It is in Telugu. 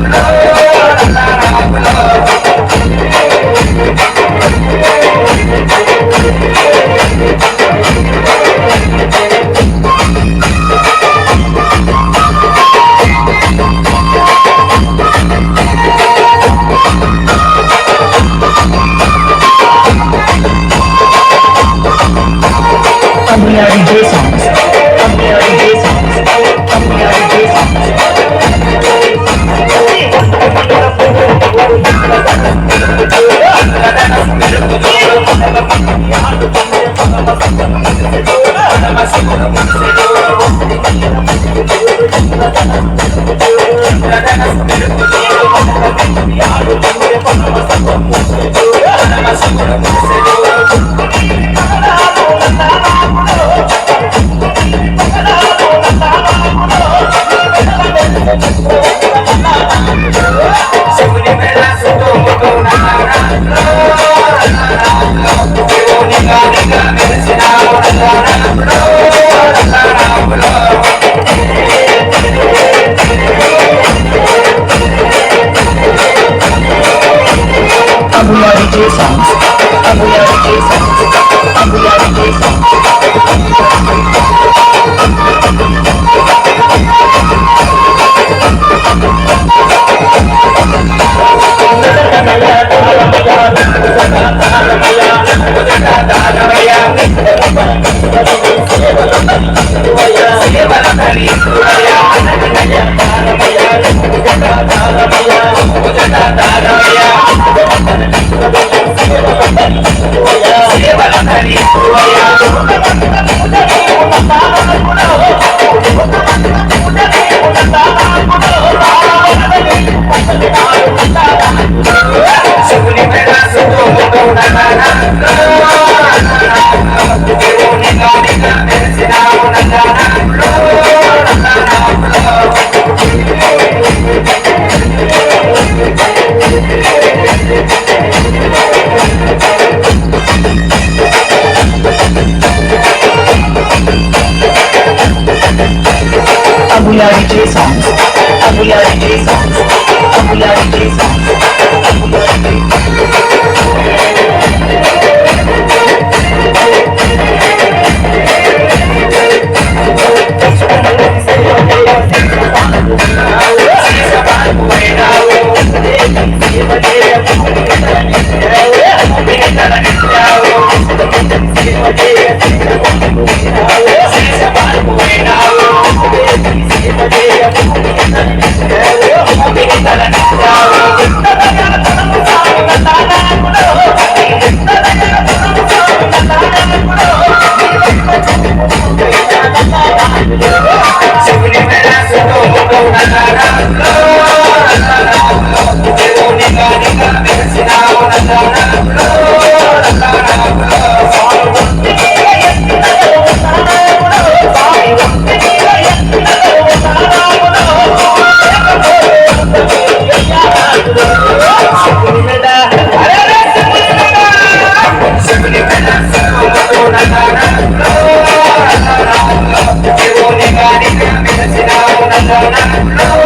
No! Thank you. కేవలం హరి అబులాడి చేసాం అబులాడి చేసాం that I.